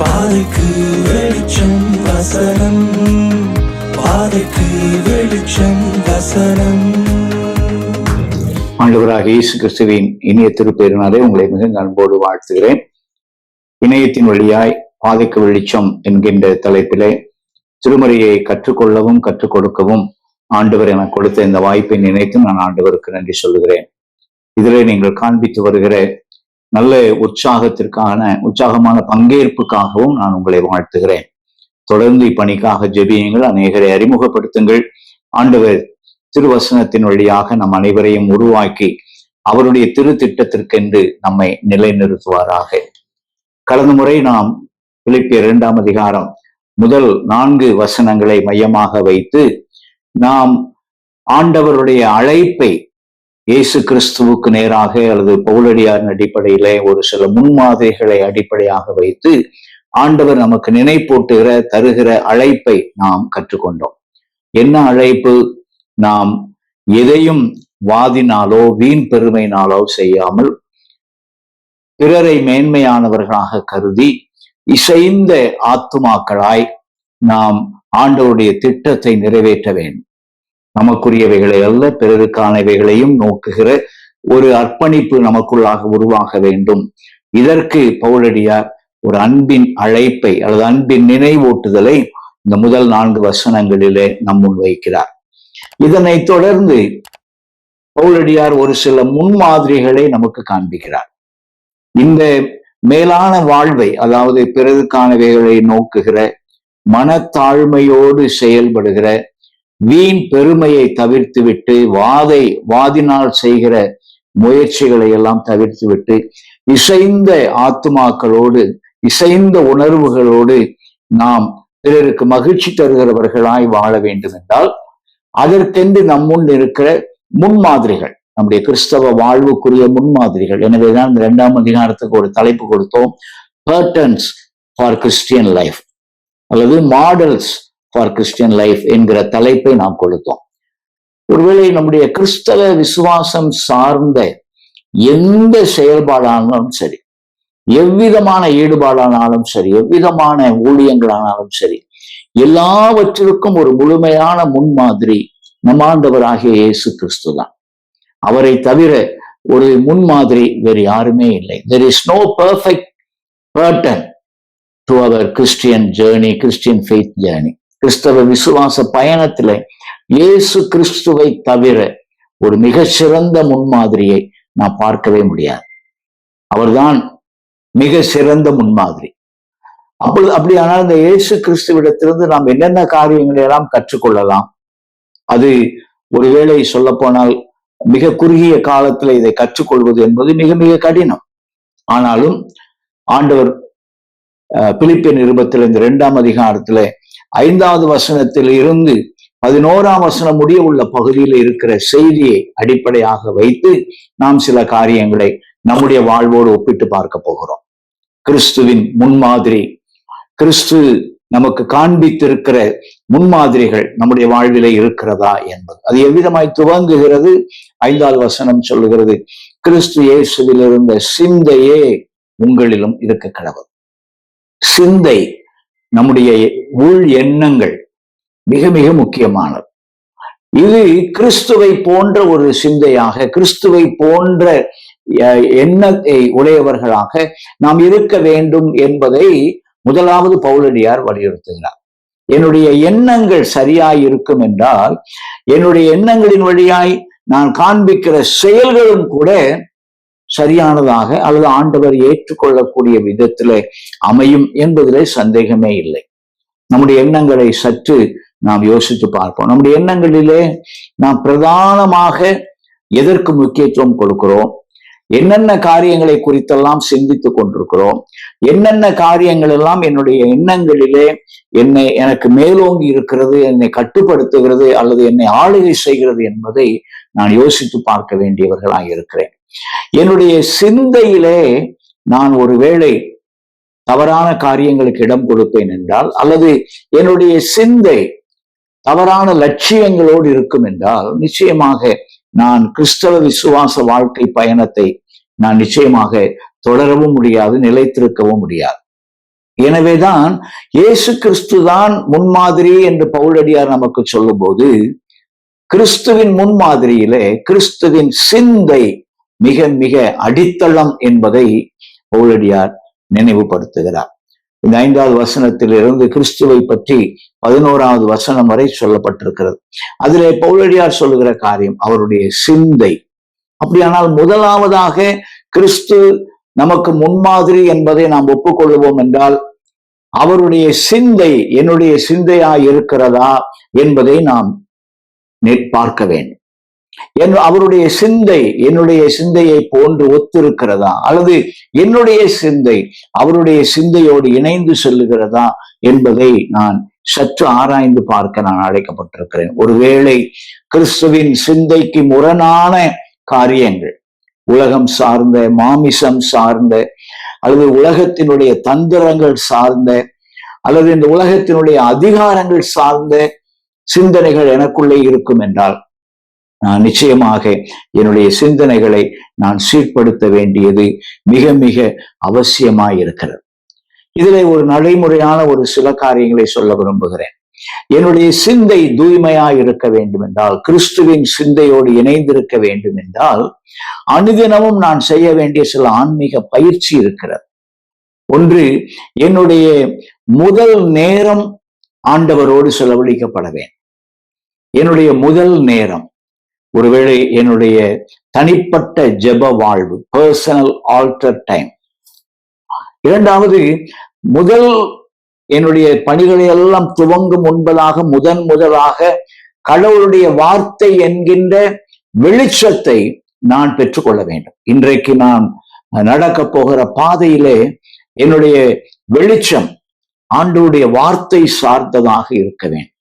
பாதைக்கு வெளிச்சம் வசனம். பாதைக்கு வெளிச்சம் வசனம். ஆண்டவராக இயேசு கிறிஸ்துவின் இனிய திருப்பெருனாலே உங்களை மிகுந்த அன்போடு வாழ்த்துகிறேன். இணையத்தின் வழியாய் பாதைக்கு வெளிச்சம் என்கின்ற தலைப்பிலே திருமறையை கற்றுக்கொள்ளவும் கற்றுக் கொடுக்கவும் ஆண்டவர் எனக்கு கொடுத்த இந்த வாய்ப்பை நினைத்து நான் ஆண்டவருக்கு நன்றி சொல்லுகிறேன். இதிலே நீங்கள் காண்பித்து வருகிற நல்ல உற்சாகத்திற்கான உற்சாகமான பங்கேற்புக்காகவும் நான் உங்களை வாழ்த்துகிறேன். தொடர்ந்து இப்பணிக்காக ஜெபியுங்கள் அநேகரை அறிமுகப்படுத்துங்கள். ஆண்டவர் திருவசனத்தின் வழியாக நம் அனைவரையும் உருவாக்கி அவருடைய திரு திட்டத்திற்கென்று நம்மை நிலைநிறுத்துவாராக. கடந்த முறை நாம் பிலிப்பிய இரண்டாம் அதிகாரம் முதல் நான்கு வசனங்களை மையமாக வைத்து நாம் ஆண்டவருடைய அழைப்பை இயேசு கிறிஸ்துவுக்கு நேராக அல்லது பவுலடியாரின் அடிப்படையிலே ஒரு சில முன்மாதிரிகளை அடிப்படையாக வைத்து ஆண்டவர் நமக்கு நினைப்பூட்டுகிற தருகிற அழைப்பை நாம் கற்றுக்கொண்டோம். என்ன அழைப்பு? நாம் எதையும் வாதினாலோ வீண் பெருமையினாலோ செய்யாமல் பிறரை மேன்மையானவர்களாக கருதி இசைந்த ஆத்துமாக்களாய் நாம் ஆண்டவருடைய திட்டத்தை நிறைவேற்ற வேண்டும். நமக்குரியவைகளை அல்ல பிறருக்கானவைகளையும் நோக்குகிற ஒரு அர்ப்பணிப்பு நமக்குள்ளாக உருவாக வேண்டும். இதற்கு பவுலடியார் ஒரு அன்பின் அழைப்பை அல்லது அன்பின் நினைவூட்டுதலை இந்த முதல் நான்கு வசனங்களிலே நம் வைக்கிறார். இதனை தொடர்ந்து பவுலடியார் ஒரு சில முன்மாதிரிகளை நமக்கு காண்பிக்கிறார். இந்த மேலான வாழ்வை அதாவது பிறருக்கானவைகளை நோக்குகிற மனத்தாழ்மையோடு செயல்படுகிற வீண் பெருமையை தவிர்த்துவிட்டு வாதை வாதினால் செய்கிற முயற்சிகளை எல்லாம் தவிர்த்துவிட்டு இசைந்த ஆத்துமாக்களோடு இசைந்த உணர்வுகளோடு நாம் பிறருக்கு மகிழ்ச்சி தருகிறவர்களாய் வாழ வேண்டும் என்றால் அதற்கென்று நம் முன் இருக்கிற முன்மாதிரிகள் நம்முடைய கிறிஸ்தவ வாழ்வுக்குரிய முன்மாதிரிகள் எனவேதான் இந்த இரண்டாம் அதிகாரத்துக்கு ஒரு தலைப்பு கொடுத்தோம் பர்டன்ஸ் ஃபார் கிறிஸ்டியன் லைஃப் அல்லது மாடல்ஸ் ஃபார் கிறிஸ்டியன் லைஃப் என்கிற தலைப்பை நாம் கொடுத்தோம் ஒருவேளை நம்முடைய கிறிஸ்தவ விசுவாசம் சார்ந்த எந்த செயல்பாடானாலும் சரி எவ்விதமான ஈடுபாடானாலும் சரி எவ்விதமான ஊழியங்களானாலும் சரி எல்லாவற்றிற்கும் ஒரு முழுமையான முன்மாதிரி நமாண்டவராகிய இயேசு கிறிஸ்து தான். அவரை தவிர ஒரு முன்மாதிரி வேறு யாருமே இல்லை. There is no perfect pattern to our Christian journey Christian faith journey கிறிஸ்தவ விசுவாச பயணத்துல இயேசு கிறிஸ்துவை தவிர ஒரு மிக சிறந்த முன்மாதிரியை நான் பார்க்கவே முடியாது. அவர்தான் மிக சிறந்த முன்மாதிரி. அப்பொழுது அப்படியானால் இந்த இயேசு கிறிஸ்துவிடத்திலிருந்து நாம் என்னென்ன காரியங்களை எல்லாம் கற்றுக்கொள்ளலாம்? அது ஒருவேளை சொல்ல போனால் மிக குறுகிய காலத்துல இதை கற்றுக்கொள்வது என்பது மிக மிக கடினம். ஆனாலும் ஆண்டவர் பிலிப்பிய நிருபத்தில் இந்த இரண்டாம் அதிகாரத்துல ஐந்தாவது வசனத்தில் இருந்து பதினோராம் வசனம் முடிய உள்ள பகுதியில் இருக்கிற செய்தியை அடிப்படையாக வைத்து நாம் சில காரியங்களை நம்முடைய வாழ்வோடு ஒப்பிட்டு பார்க்க போகிறோம். கிறிஸ்துவின் முன்மாதிரி கிறிஸ்து நமக்கு காண்பித்திருக்கிற முன்மாதிரிகள் நம்முடைய வாழ்விலே இருக்கிறதா என்பது. அது எவ்விதமாய் துவங்குகிறது? ஐந்தாவது வசனம் சொல்லுகிறது கிறிஸ்து இயேசுவில் இருந்த சிந்தையே உங்களிலும் இருக்க கடவுள். சிந்தை நம்முடைய உள் எண்ணங்கள் மிக மிக முக்கியமானது. இது கிறிஸ்துவை போன்ற ஒரு சிந்தையாக கிறிஸ்துவை போன்ற எண்ணத்தை உடையவர்களாக நாம் இருக்க வேண்டும் என்பதை முதலாவது பவுலடியார் வலியுறுத்துகிறார். என்னுடைய எண்ணங்கள் சரியாய் இருக்கும் என்றால் என்னுடைய எண்ணங்களின் வழியாய் நான் காண்பிக்கிற செயல்களும் கூட சரியானதாக அல்லது ஆண்டவர் ஏற்றுக்கொள்ளக்கூடிய விதத்திலே அமையும் என்பதிலே சந்தேகமே இல்லை. நம்முடைய எண்ணங்களை சற்று நாம் யோசித்து பார்ப்போம். நம்முடைய எண்ணங்களிலே நாம் பிரதானமாக எதற்கு முக்கியத்துவம் கொடுக்கிறோம்? என்னென்ன காரியங்களை குறித்தெல்லாம் சிந்தித்துக் கொண்டிருக்கிறோம்? என்னென்ன காரியங்கள் எல்லாம் என்னுடைய எண்ணங்களிலே என்னை எனக்கு மேலோங்கி இருக்கிறது என்னை கட்டுப்படுத்துகிறது அல்லது என்னை ஆளுகை செய்கிறது என்பதை நான் யோசித்து பார்க்க வேண்டியவர்களாக இருக்கிறேன். என்னுடைய சிந்தையிலே நான் ஒருவேளை தவறான காரியங்களுக்கு இடம் கொடுப்பேன் என்றால் அல்லது என்னுடைய சிந்தை தவறான லட்சியங்களோடு இருக்கும் என்றால் நிச்சயமாக நான் கிறிஸ்தவ விசுவாச வாழ்க்கை பயணத்தை நான் நிச்சயமாக தொடரவும் முடியாது நிலைத்திருக்கவும் முடியாது. எனவேதான் இயேசு கிறிஸ்து தான் முன்மாதிரி என்று பவுலடியார் நமக்கு சொல்லும்போது கிறிஸ்துவின் முன்மாதிரியிலே கிறிஸ்துவின் சிந்தை மிக மிக அடித்தளம் என்பதை பவுலடியார் நினைவுபடுத்துகிறார். இந்த ஐந்தாவது வசனத்திலிருந்து கிறிஸ்துவை பற்றி பதினோராவது வசனம் வரை சொல்லப்பட்டிருக்கிறது. அதிலே பவுலடியார் சொல்லுகிற காரியம் அவருடைய சிந்தை. அப்படியானால் முதலாவதாக கிறிஸ்து நமக்கு முன்மாதிரி என்பதை நாம் ஒப்புக்கொள்வோம் என்றால் அவருடைய சிந்தை என்னுடைய சிந்தையா இருக்கிறதா என்பதை நாம் பார்க்க வேண்டும். என் அவருடைய சிந்தை என்னுடைய சிந்தையை போன்று ஒத்திருக்கிறதா? அல்லது என்னுடைய சிந்தை அவருடைய சிந்தையோடு இணைந்து செல்லுகிறதா என்பதை நான் சற்று ஆராய்ந்து பார்க்க நான் அழைக்கப்பட்டிருக்கிறேன். ஒருவேளை கிறிஸ்துவின் சிந்தைக்கு முரணான காரியங்கள் உலகம் சார்ந்த மாமிசம் சார்ந்த அல்லது உலகத்தினுடைய தந்திரங்கள் சார்ந்த அல்லது இந்த உலகத்தினுடைய அதிகாரங்கள் சார்ந்த சிந்தனைகள் எனக்குள்ளே இருக்கும் என்றால் நான் நிச்சயமாக என்னுடைய சிந்தனைகளை நான் சீர்படுத்த வேண்டியது மிக மிக அவசியமாய் இருக்கிறது இதிலே ஒரு நடைமுறையான ஒரு சில காரியங்களை சொல்ல விரும்புகிறேன். என்னுடைய சிந்தை தூய்மையாய் இருக்க வேண்டும் என்றால் கிறிஸ்துவின் சிந்தையோடு இணைந்திருக்க வேண்டும் என்றால் அனுதினமும் நான் செய்ய வேண்டிய சில ஆன்மீக பயிற்சி இருக்கிறது. ஒன்று என்னுடைய முதல் நேரம் ஆண்டவரோடு செலவழிக்கப்பட வேண்டும். என்னுடைய முதல் நேரம் ஒருவேளை என்னுடைய தனிப்பட்ட ஜெப வாழ்வு பர்சனல் ஆல்டர் டைம் இரண்டாவது முதல் என்னுடைய பணிகளை எல்லாம் துவங்கும் முன்பதாக முதன் முதலாக கடவுளுடைய வார்த்தை என்கின்ற வெளிச்சத்தை நான் பெற்றுக்கொள்ள வேண்டும். இன்றைக்கு நான் நடக்க போகிற பாதையிலே என்னுடைய வெளிச்சம் ஆண்டவருடைய வார்த்தை சார்ந்ததாக இருக்க வேண்டும்.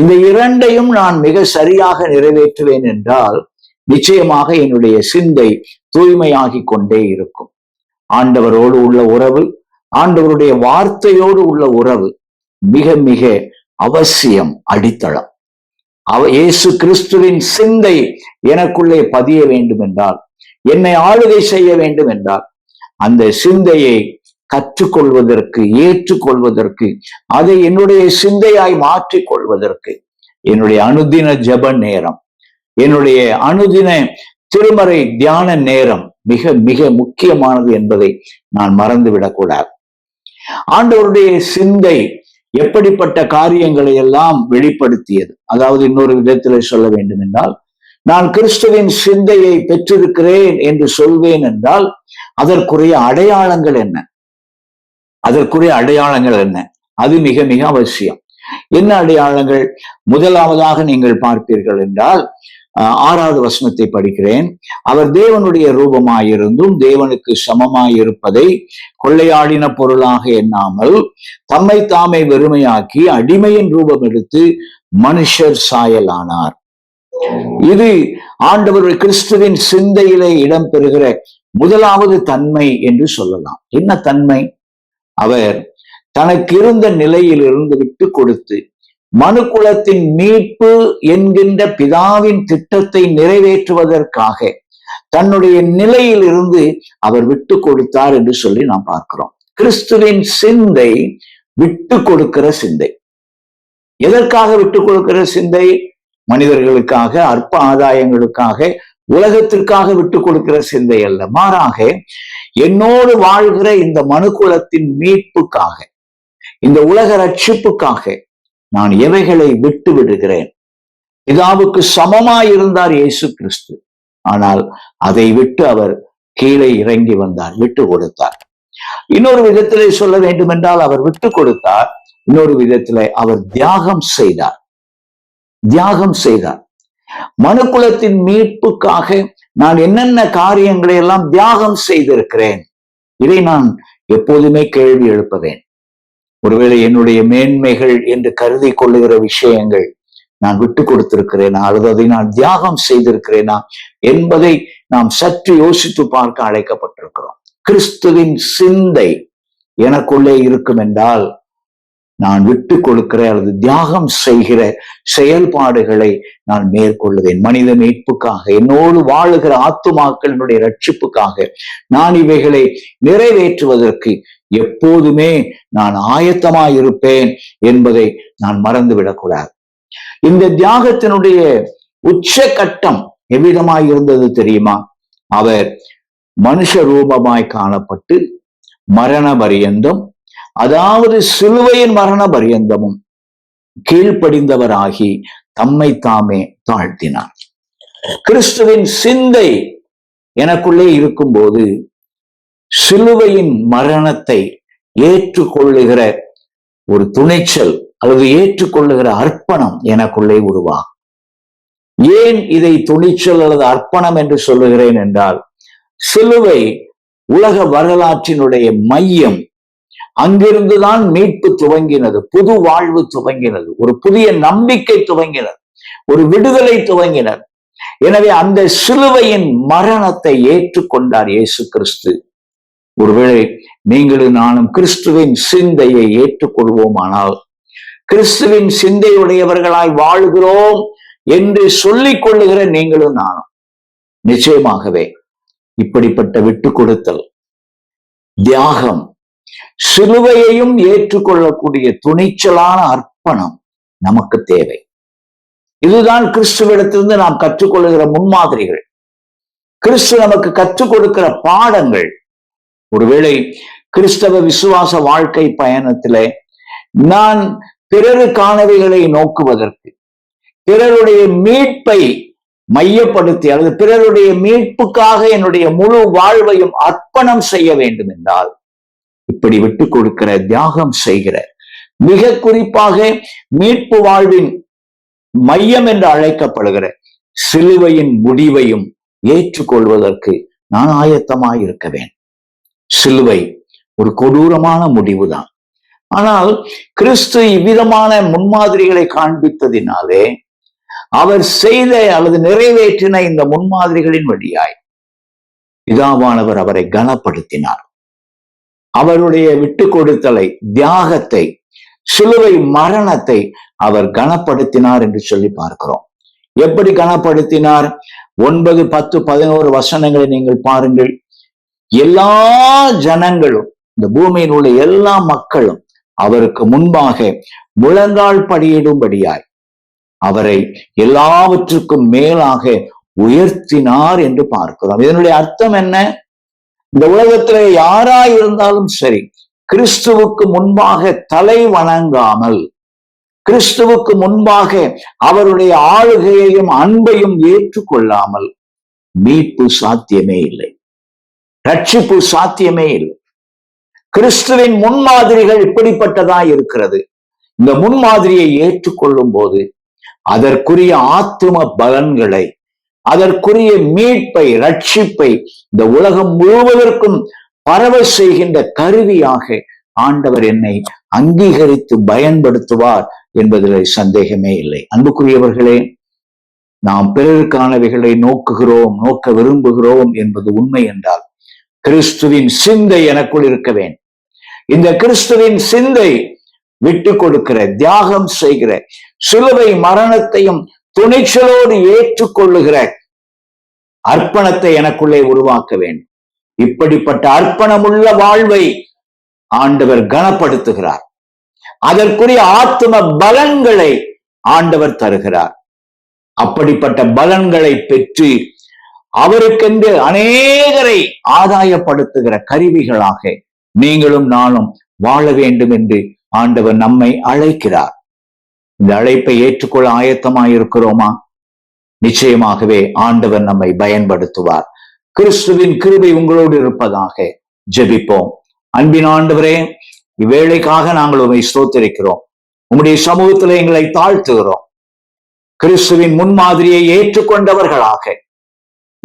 இந்த இரண்டையும் நான் மிக சரியாக நிறைவேற்றுவேன் என்றால் நிச்சயமாக என்னுடைய சிந்தை தூய்மையாகி கொண்டே இருக்கும். ஆண்டவரோடு உள்ள உறவு ஆண்டவருடைய வார்த்தையோடு உள்ள உறவு மிக மிக அவசியம் அடித்தளம். அவ இயேசு கிறிஸ்துவின் சிந்தை எனக்குள்ளே பதிய வேண்டும் என்றால் என்னை ஆளுகை செய்ய வேண்டும் என்றால் அந்த சிந்தையை கற்றுக்கொள்வதற்கு ஏற்றுக்கொள்வதற்கு அதை என்னுடைய சிந்தையாய் மாற்றிக் கொள்வதற்கு என்னுடைய அனுதின ஜெப நேரம் என்னுடைய அனுதின திருமறை தியான நேரம் மிக மிக முக்கியமானது என்பதை நான் மறந்துவிடக்கூடாது. ஆண்டவருடைய சிந்தை எப்படிப்பட்ட காரியங்களை எல்லாம் வெளிப்படுத்தியது. அதாவது இன்னொரு விதத்தில் சொல்ல வேண்டும் என்றால் நான் கிறிஸ்துவின் சிந்தையை பெற்றிருக்கிறேன் என்று சொல்வேன் என்றால் அதற்குரிய அடையாளங்கள் என்ன? அதற்குரிய அடையாளங்கள் என்ன? அது மிக மிக அவசியம். என்ன அடையாளங்கள்? முதலாவதாக நீங்கள் பார்ப்பீர்கள் என்றால் ஆறாவது வசனத்தை படிக்கிறேன். அவர் தேவனுடைய ரூபமாயிருந்தும் தேவனுக்கு சமமாயிருப்பதை கொள்ளையாடின பொருளாக எண்ணாமல் தம்மை தாமே வெறுமையாக்கி அடிமையின் ரூபம் எடுத்து மனுஷர் சாயலானார். இது ஆண்டவர் கிறிஸ்துவின் சிந்தையிலே இடம்பெறுகிற முதலாவது தன்மை என்று சொல்லலாம். என்ன தன்மை? அவர் தனக்கு இருந்த நிலையில் இருந்து விட்டு கொடுத்து மனு குலத்தின் மீட்பு என்கின்ற பிதாவின் திட்டத்தை நிறைவேற்றுவதற்காக தன்னுடைய நிலையில் இருந்து அவர் விட்டு கொடுத்தார் என்று சொல்லி நாம் பார்க்கிறோம். கிறிஸ்துவின் சிந்தை விட்டு கொடுக்கிற சிந்தை. எதற்காக விட்டு கொடுக்கிற சிந்தை? மனிதர்களுக்காக அற்ப ஆதாயங்களுக்காக உலகத்திற்காக விட்டு கொடுக்கிற சிந்தை அல்ல. மாறாக என்னோடு வாழ்கிற இந்த மனுக்குலத்தின் மீட்புக்காக இந்த உலக ரட்சிப்புக்காக நான் எவைகளை விட்டு விடுகிறேன்? பிதாவுக்கு சமமாயிருந்தார் இயேசு கிறிஸ்து. ஆனால் அதை விட்டு அவர் கீழே இறங்கி வந்தார் விட்டு கொடுத்தார். இன்னொரு விதத்திலே சொல்ல வேண்டும் என்றால் அவர் விட்டு கொடுத்தார் இன்னொரு விதத்திலே அவர் தியாகம் செய்தார். தியாகம் செய்தார். மனுக்குலத்தின் மீட்புக்காக நான் என்னென்ன காரியங்களை எல்லாம் தியாகம் செய்திருக்கிறேன்? இதை நான் எப்போதுமே கேள்வி எழுப்பவேன். ஒருவேளை என்னுடைய மேன்மைகள் என்று கருதி கொள்ளுகிற விஷயங்கள் நான் விட்டு கொடுத்திருக்கிறேனா? அல்லது அதை நான் தியாகம் செய்திருக்கிறேனா? என்பதை நாம் சற்று யோசித்து பார்க்க அழைக்கப்பட்டிருக்கிறோம். கிறிஸ்துவின் சிந்தை எனக்குள்ளே இருக்கும் என்றால் நான் விட்டு கொடுக்கிற அல்லது தியாகம் செய்கிற செயல்பாடுகளை நான் மேற்கொள்ளுவேன். மனித மீட்புக்காக என்னோடு வாழுகிற ஆத்துமாக்களினுடைய ரட்சிப்புக்காக நான் இவைகளை நிறைவேற்றுவதற்கு எப்போதுமே நான் ஆயத்தமாயிருப்பேன் என்பதை நான் மறந்துவிடக்கூடாது. இந்த தியாகத்தினுடைய உச்சகட்டம் எவ்விதமாய் இருந்தது தெரியுமா? அவர் மனுஷ ரூபமாய் காணப்பட்டு மரண பரியந்தம் அதாவது சிலுவையின் மரண பரியந்தமும் கீழ்ப்படிந்தவராகி தம்மை தாமே தாழ்த்தினார். கிறிஸ்துவின் சிந்தை எனக்குள்ளே இருக்கும்போது சிலுவையின் மரணத்தை ஏற்றுக்கொள்ளுகிற ஒரு துணைச்சல் அல்லது ஏற்றுக்கொள்ளுகிற அர்ப்பணம் எனக்குள்ளே உருவாகும். ஏன் இதை துணிச்சல் அல்லது அர்ப்பணம் என்று சொல்லுகிறேன் என்றால் சிலுவை உலக வரலாற்றினுடைய மையம் அங்கிருந்துதான் மீட்பு துவங்கினது புது வாழ்வு துவங்கினது ஒரு புதிய நம்பிக்கை துவங்கினர் ஒரு விடுதலை துவங்கினர் எனவே அந்த சிலுவையின் மரணத்தை ஏற்றுக்கொண்டார் இயேசு கிறிஸ்து. ஒருவேளை நீங்களும் நானும் கிறிஸ்துவின் சிந்தையை ஏற்றுக்கொள்வோமானால் கிறிஸ்துவின் சிந்தையுடையவர்களாய் வாழ்கிறோம் என்று சொல்லிக் கொள்ளுகிற நீங்களும் நானும். நிச்சயமாகவே இப்படிப்பட்ட விட்டு கொடுத்தல் தியாகம் சிலுவையையும் ஏற்றுக்கொள்ளக்கூடிய துணிச்சலான அர்ப்பணம் நமக்கு தேவை. இதுதான் கிறிஸ்துவிடத்திலிருந்து நாம் கற்றுக்கொள்கிற முன்மாதிரிகள். கிறிஸ்து நமக்கு கற்றுக் கொடுக்கிற பாடங்கள். ஒருவேளை கிறிஸ்தவ விசுவாச வாழ்க்கை பயணத்திலே நான் பிறருக்கானவைகளை நோக்குவதற்கு பிறருடைய மீட்பை மையப்படுத்தி அல்லது பிறருடைய மீட்புக்காக என்னுடைய முழு வாழ்வையும் அர்ப்பணம் செய்ய வேண்டும் என்றால் இப்படி விட்டு கொடுக்கிற தியாகம் செய்கிற மிக குறிப்பாக மீட்பு வாழ்வின் மையம் என்று அழைக்கப்படுகிற சிலுவையின் முடிவையும் ஏற்றுக்கொள்வதற்கு நான் ஆயத்தமாய் இருக்க வேண்டும். சிலுவை ஒரு கொடூரமான முடிவுதான். ஆனால் கிறிஸ்து இவ்விதமான முன்மாதிரிகளை காண்பித்ததினாலே அவர் செய்த அல்லது நிறைவேற்றின இந்த முன்மாதிரிகளின் வழியாய் பிதாவானவர் அவரை கனப்படுத்தினார். அவருடைய விட்டு கொடுத்தலை தியாகத்தை சிலுவை மரணத்தை அவர் கனப்படுத்தினார் என்று சொல்லி பார்க்கிறோம். எப்படி கனப்படுத்தினார்? ஒன்பது பத்து பதினோரு வசனங்களை நீங்கள் பாருங்கள். எல்லா ஜனங்களும் இந்த பூமியில் உள்ள எல்லா மக்களும் அவருக்கு முன்பாக முழங்கால் படியிடும்படியாய் அவரை எல்லாவற்றுக்கும் மேலாக உயர்த்தினார் என்று பார்க்கிறோம். இதனுடைய அர்த்தம் என்ன? இந்த உலகத்துல யாராய் இருந்தாலும் சரி கிறிஸ்துவுக்கு முன்பாக தலை வணங்காமல் கிறிஸ்துவுக்கு முன்பாக அவருடைய ஆளுகையையும் அன்பையும் ஏற்றுக்கொள்ளாமல் மீட்பு சாத்தியமே இல்லை. ரட்சிப்பு சாத்தியமே இல்லை. கிறிஸ்துவின் முன்மாதிரிகள் இப்படிப்பட்டதா இருக்கிறது. இந்த முன்மாதிரியை ஏற்றுக்கொள்ளும் போது அதற்குரிய ஆத்தும பலன்களை அதற்குரிய மீட்பை ரட்சிப்பை இந்த உலகம் முழுவதற்கும் பரவ செய்கின்ற கருவியாக ஆண்டவர் என்னை அங்கீகரித்து பயன்படுத்துவார் என்பதில் சந்தேகமே இல்லை. அன்புக்குரியவர்களே நாம் பிறருக்கானவைகளை நோக்குகிறோம் நோக்க விரும்புகிறோம் என்பது உண்மை என்றால் கிறிஸ்துவின் சிந்தை எனக்குள் இருக்க வேண்டும். இந்த கிறிஸ்துவின் சிந்தை விட்டு கொடுக்கிற தியாகம் செய்கிற சிலுவை மரணத்தையும் துணிச்சலோடு ஏற்றுக்கொள்ளுகிற அர்ப்பணத்தை எனக்குள்ளே உருவாக்க வேண்டும். இப்படிப்பட்ட அர்ப்பணமுள்ள வாழ்வை ஆண்டவர் கனப்படுத்துகிறார். அதற்குரிய ஆத்ம பலன்களை ஆண்டவர் தருகிறார். அப்படிப்பட்ட பலன்களை பெற்று அவருக்கென்று அநேகரை ஆதாயப்படுத்துகிற கருவிகளாக நீங்களும் நானும் வாழ வேண்டும் என்று ஆண்டவர் நம்மை அழைக்கிறார். இந்த அழைப்பை ஏற்றுக்கொள்ள ஆயத்தமாயிருக்கிறோமா? நிச்சயமாகவே ஆண்டவர் நம்மை பயன்படுத்துவார். கிறிஸ்துவின் கிருபை உங்களோடு இருப்பதாக ஜெபிப்போம். அன்பின் ஆண்டவரே இவ்வேளைக்காக நாங்கள் உண்மை ஸ்தோத்திருக்கிறோம். உம்முடைய சமூகத்தில் எங்களை தாழ்த்துகிறோம். கிறிஸ்துவின் முன்மாதிரியை ஏற்றுக்கொண்டவர்களாக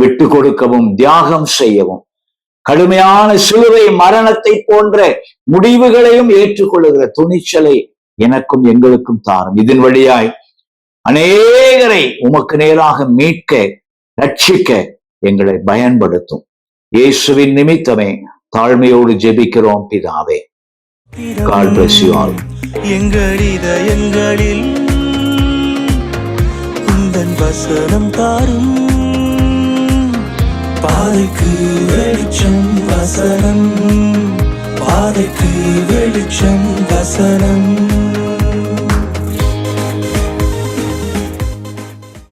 விட்டு கொடுக்கவும் தியாகம் செய்யவும் கடுமையான சிலுவை மரணத்தை போன்ற முடிவுகளையும் ஏற்றுக்கொள்ளுகிற துணிச்சலை எனக்கும் எங்களுக்கும் தாரும். இதன் வழியாய் அநேகரை உமக்கு நேராக மீட்க ரட்சிக்க எங்களை பயன்படுத்தும். இயேசுவின் நிமித்தமே தாழ்மையோடு ஜெபிக்கிறோம் பிதாவே. கால் பிளஸ் யூ ஆல் எங்கள் இதயங்களில் உந்தன் வசனம் தாரும். பாதைக்கு வெளிச்சம் வசனம். பாதைக்கு வெளிச்சம் வசனம்.